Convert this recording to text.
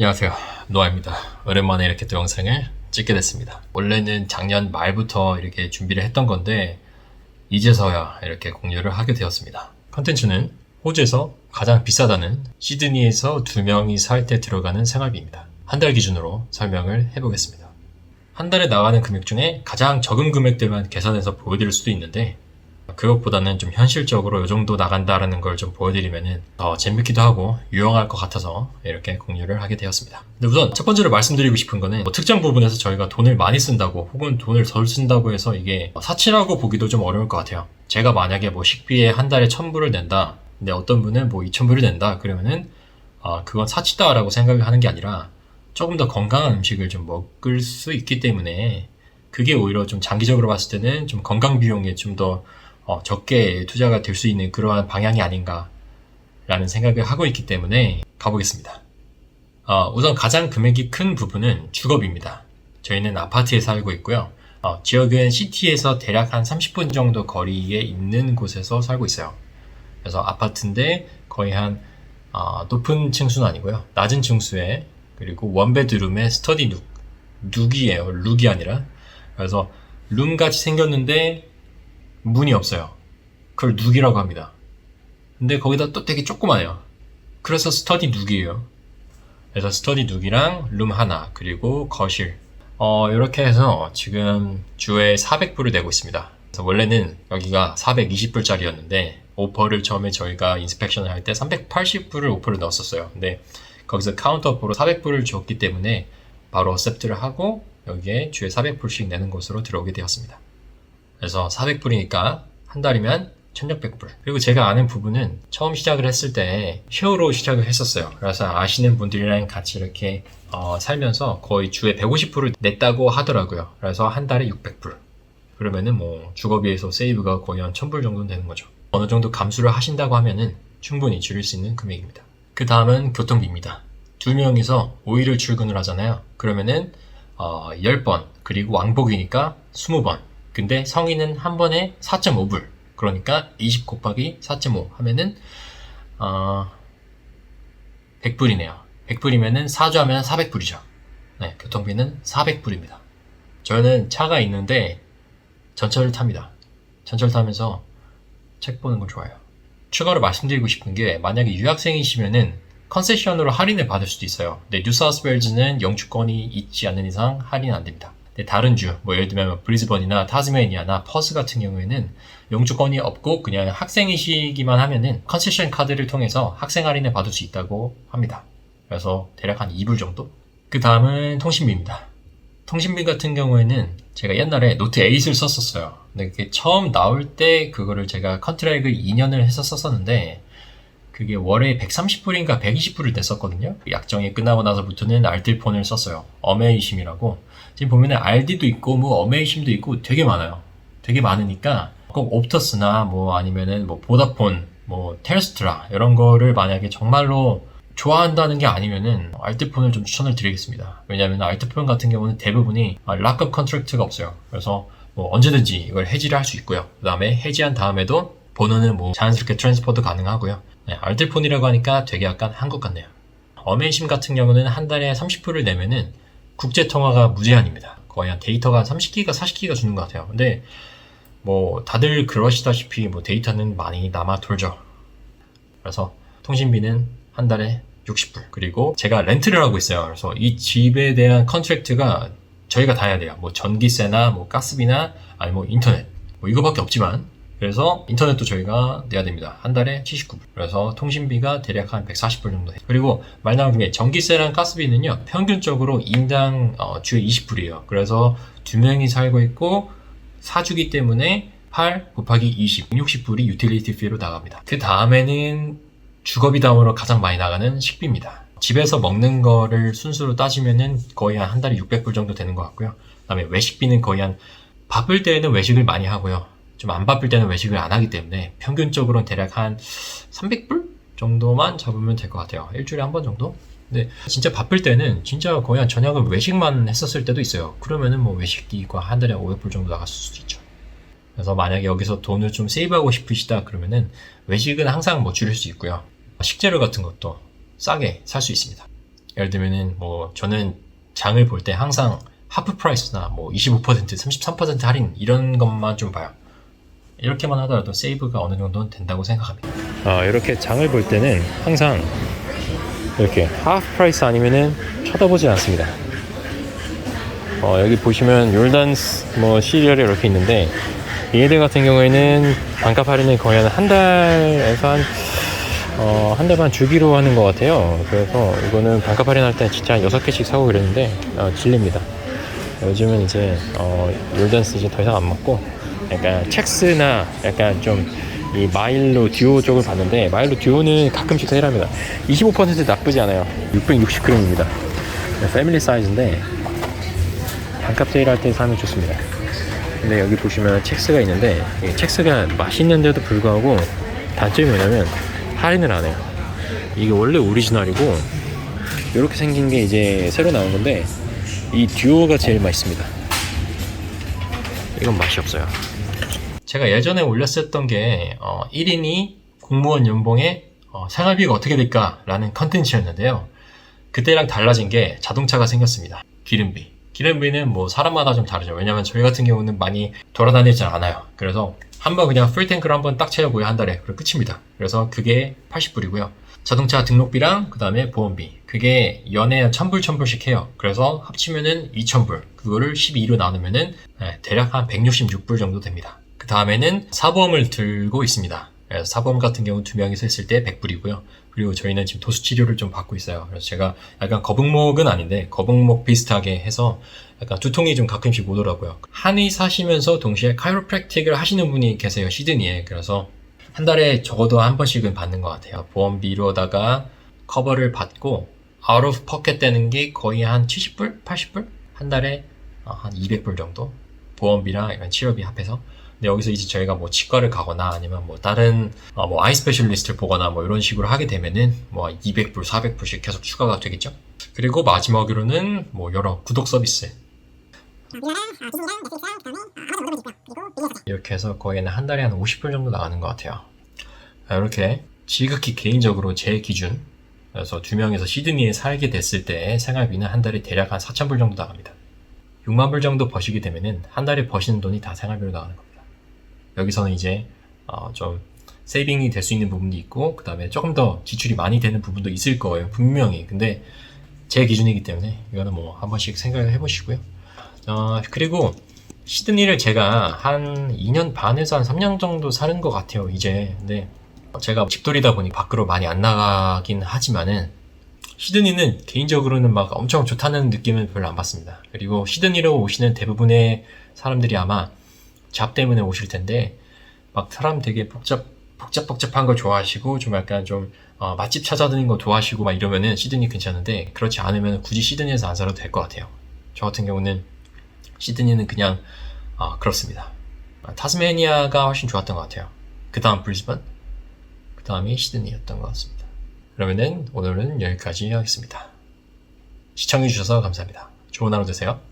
안녕하세요. 노아입니다. 오랜만에 이렇게 또 영상을 찍게 됐습니다. 원래는 작년 말부터 이렇게 준비를 했던 건데, 이제서야 이렇게 공유를 하게 되었습니다. 컨텐츠는 호주에서 가장 비싸다는 시드니에서 두 명이 살 때 들어가는 생활비입니다. 한 달 기준으로 설명을 해보겠습니다. 한 달에 나가는 금액 중에 가장 적은 금액들만 계산해서 보여드릴 수도 있는데, 그것보다는 좀 현실적으로 이 정도 나간다라는 걸 좀 보여드리면은 더 재밌기도 하고 유용할 것 같아서 이렇게 공유를 하게 되었습니다. 근데 우선 첫 번째로 말씀드리고 싶은 거는 뭐 특정 부분에서 저희가 돈을 많이 쓴다고 혹은 돈을 덜 쓴다고 해서 이게 사치라고 보기도 좀 어려울 것 같아요. 제가 만약에 뭐 식비에 한 달에 천불을 낸다. 근데 어떤 분은 뭐 이천 불을 낸다. 그러면은 아 그건 사치다라고 생각을 하는 게 아니라 조금 더 건강한 음식을 좀 먹을 수 있기 때문에 그게 오히려 좀 장기적으로 봤을 때는 좀 건강 비용에 좀더 어, 적게 투자가 될 수 있는 그러한 방향이 아닌가라는 생각을 하고 있기 때문에 가보겠습니다. 어, 우선 가장 금액이 큰 부분은 주거비입니다. 저희는 아파트에 살고 있고요. 어, 지역은 시티에서 대략 한 30분 정도 거리에 있는 곳에서 살고 있어요. 그래서 아파트인데 거의 한 어, 높은 층수는 아니고요. 낮은 층수에 그리고 원베드룸에 스터디 룩 룩이에요. 룩이 아니라 그래서 룸같이 생겼는데 문이 없어요. 그걸 눅이라고 합니다. 근데 거기다 또 되게 조그마해요. 그래서 스터디 눅이에요. 그래서 스터디 눅이랑 룸 하나, 그리고 거실. 어, 이렇게 해서 지금 주에 400불을 내고 있습니다. 그래서 원래는 여기가 420불짜리였는데, 오퍼를 처음에 저희가 인스펙션을 할 때 380불을 오퍼를 넣었었어요. 근데 거기서 카운터 오퍼로 400불을 줬기 때문에 바로 어셉트를 하고 여기에 주에 400불씩 내는 곳으로 들어오게 되었습니다. 그래서 400불이니까 한 달이면 1600불. 그리고 제가 아는 부분은 처음 시작을 했을 때 쉐어로 시작을 했었어요. 그래서 아시는 분들이랑 같이 이렇게 어, 살면서 거의 주에 150불을 냈다고 하더라고요. 그래서 한 달에 600불. 그러면은 뭐 주거비에서 세이브가 거의 한 1000불 정도는 되는 거죠. 어느 정도 감수를 하신다고 하면은 충분히 줄일 수 있는 금액입니다. 그 다음은 교통비입니다. 두 명이서 5일을 출근을 하잖아요. 그러면은 어, 10번 그리고 왕복이니까 20번 근데 성인은 한 번에 4.5불. 그러니까 20 곱하기 4.5 하면은 어 100불이네요. 100불이면은 4주 하면 400불이죠. 네, 교통비는 400불입니다. 저는 차가 있는데 전철을 탑니다. 전철 타면서 책 보는 걸 좋아해요. 추가로 말씀드리고 싶은 게 만약에 유학생이시면은 컨세션으로 할인을 받을 수도 있어요. 근데 뉴사우스웨일즈는 영주권이 있지 않는 이상 할인 안 됩니다. 네, 다른 주, 뭐 예를 들면 뭐 브리즈번이나 타즈메니아나 퍼스 같은 경우에는 영주권이 없고 그냥 학생이시기만 하면은 컨세션 카드를 통해서 학생 할인을 받을 수 있다고 합니다. 그래서 대략 한 2불 정도? 그 다음은 통신비입니다. 통신비 같은 경우에는 제가 옛날에 노트 8을 썼었어요. 근데 그게 처음 나올 때 그거를 제가 컨트랙을 2년을 해서 썼었는데 그게 월에 130불인가 120불을 냈었거든요. 약정이 끝나고 나서부터는 알뜰폰을 썼어요. 어메이심이라고. 지금 보면은 알디도 있고 뭐 어메이심도 있고 되게 많아요. 되게 많으니까 꼭 옵터스나 뭐 아니면은 뭐 보다폰, 뭐 텔스트라 이런 거를 만약에 정말로 좋아한다는 게 아니면은 알트폰을 좀 추천을 드리겠습니다. 왜냐하면 알트폰 같은 경우는 대부분이 락업 컨트랙트가 없어요. 그래서 뭐 언제든지 이걸 해지를 할 수 있고요. 그 다음에 해지한 다음에도 번호는 뭐 자연스럽게 트랜스퍼도 가능하고요. 네, 알뜰폰이라고 하니까 되게 약간 한국 같네요. 어메이심 같은 경우는 한 달에 30불을 내면은 국제 통화가 무제한입니다. 거의 한 데이터가 30기가, 40기가 주는 것 같아요. 근데 뭐 다들 그러시다시피 뭐 데이터는 많이 남아 돌죠. 그래서 통신비는 한 달에 60불. 그리고 제가 렌트를 하고 있어요. 그래서 이 집에 대한 컨트랙트가 저희가 다 해야 돼요. 뭐 전기세나 뭐 가스비나 아니 뭐 인터넷 뭐 이거밖에 없지만 그래서 인터넷도 저희가 내야 됩니다. 한 달에 79불. 그래서 통신비가 대략 한 140불 정도 해요. 그리고 말 나온 김에 전기세랑 가스비는요, 평균적으로 인당 어, 주에 20불이에요. 그래서 두 명이 살고 있고 사주기 때문에 8 곱하기 20, 60불이 유틸리티 피로 나갑니다. 그 다음에는 주거비 다음으로 가장 많이 나가는 식비입니다. 집에서 먹는 거를 순수로 따지면은 거의 한, 한 달에 600불 정도 되는 것 같고요. 그 다음에 외식비는 거의 한 바쁠 때에는 외식을 많이 하고요. 좀 안 바쁠 때는 외식을 안 하기 때문에 평균적으로는 대략 한 300불 정도만 잡으면 될 것 같아요. 일주일에 한 번 정도? 근데 진짜 바쁠 때는 진짜 거의 한 저녁을 외식만 했었을 때도 있어요. 그러면은 뭐 외식비가 한 달에 500불 정도 나갔을 수도 있죠. 그래서 만약에 여기서 돈을 좀 세이브하고 싶으시다 그러면은 외식은 항상 뭐 줄일 수 있고요. 식재료 같은 것도 싸게 살 수 있습니다. 예를 들면은 뭐 저는 장을 볼 때 항상 하프 프라이스나 뭐 25%, 33% 할인 이런 것만 좀 봐요. 이렇게만 하더라도 세이브가 어느 정도는 된다고 생각합니다. 아, 이렇게 장을 볼 때는 항상 이렇게 하프 프라이스 아니면은 쳐다보지 않습니다. 어, 여기 보시면 요르단스 뭐 시리얼이 이렇게 있는데 얘들 같은 경우에는 반값 할인을 거의 한한 달에서 한 어, 한 달 반 주기로 하는 것 같아요. 그래서 이거는 반값 할인할 때 진짜 한 6개씩 사고 그랬는데, 어, 질립니다. 요즘은 이제, 어, 요르단스 이제 더 이상 안 맞고, 약간 첵스나 약간 좀, 이 마일로 듀오 쪽을 봤는데, 마일로 듀오는 가끔씩 세일합니다. 25% 나쁘지 않아요. 660g입니다. 패밀리 사이즈인데, 반값 세일할 때 사면 좋습니다. 근데 여기 보시면 첵스가 있는데, 이 첵스가 맛있는데도 불구하고, 단점이 뭐냐면, 할인을 안 해요. 이게 원래 오리지널이고 이렇게 생긴 게 이제 새로 나온 건데 이 듀오가 제일 맛있습니다. 이건 맛이 없어요. 제가 예전에 올렸었던 게 어, 1인이 공무원 연봉에 어, 생활비가 어떻게 될까라는 컨텐츠였는데요. 그때랑 달라진 게 자동차가 생겼습니다. 기름비. 기름비는 뭐 사람마다 좀 다르죠. 왜냐면 저희 같은 경우는 많이 돌아다니지 않아요. 그래서 한번 그냥 풀탱크를 한번 딱 채우고요 한 달에 그리고 끝입니다 그래서 그게 80불이고요 자동차 등록비랑 그 다음에 보험비 그게 연에 1000불 1000불씩 해요 그래서 합치면은 2000불 그거를 12로 나누면은 네, 대략 한 166불 정도 됩니다 그 다음에는 사보험을 들고 있습니다 그래서 사보험 같은 경우 두 명이서 했을 때 100불이고요 그리고 저희는 지금 도수 치료를 좀 받고 있어요 그래서 제가 약간 거북목은 아닌데 거북목 비슷하게 해서 약간 두통이 좀 가끔씩 오더라고요. 한의 사시면서 동시에 카이로프랙틱을 하시는 분이 계세요. 시드니에. 그래서 한 달에 적어도 한 번씩은 받는 것 같아요. 보험비로다가 커버를 받고 아웃 오브 퍼켓 되는 게 거의 한 70불? 80불? 한 달에 어, 한 200불 정도? 보험비랑 이런 치료비 합해서 근데 여기서 이제 저희가 뭐 치과를 가거나 아니면 뭐 다른 어, 뭐 아이 스페셜리스트를 보거나 뭐 이런 식으로 하게 되면은 뭐 200불, 400불씩 계속 추가가 되겠죠. 그리고 마지막으로는 뭐 여러 구독 서비스 이렇게 해서 거의 한 달에 한 50불 정도 나가는 것 같아요. 이렇게 지극히 개인적으로 제 기준 그래서 두 명에서 시드니에 살게 됐을 때 생활비는 한 달에 대략 한 4,000불 정도 나갑니다. 6만 불 정도 버시게 되면은 한 달에 버시는 돈이 다 생활비로 나가는 겁니다. 여기서는 이제 어, 좀 세이빙이 될 수 있는 부분도 있고 그 다음에 조금 더 지출이 많이 되는 부분도 있을 거예요. 분명히. 근데 제 기준이기 때문에 이거는 뭐 한 번씩 생각을 해보시고요. 어, 그리고 시드니를 제가 한 2년 반에서 한 3년 정도 사는 것 같아요, 이제. 근데 제가 집돌이다 보니 밖으로 많이 안 나가긴 하지만은 시드니는 개인적으로는 막 엄청 좋다는 느낌을 별로 안 받습니다. 그리고 시드니로 오시는 대부분의 사람들이 아마 잡 때문에 오실 텐데 막 사람 되게 복잡 복잡복잡한 거 좋아하시고 좀 약간 좀 어, 맛집 찾아다니는 거 좋아하시고 막 이러면은 시드니 괜찮은데 그렇지 않으면 굳이 시드니에서 안 살아도 될 것 같아요. 저 같은 경우는 시드니는 그냥 아, 그렇습니다. 아, 타스메니아가 훨씬 좋았던 것 같아요. 그 다음 브리즈번, 그 다음이 시드니였던 것 같습니다. 그러면은 오늘은 여기까지 하겠습니다. 시청해주셔서 감사합니다. 좋은 하루 되세요.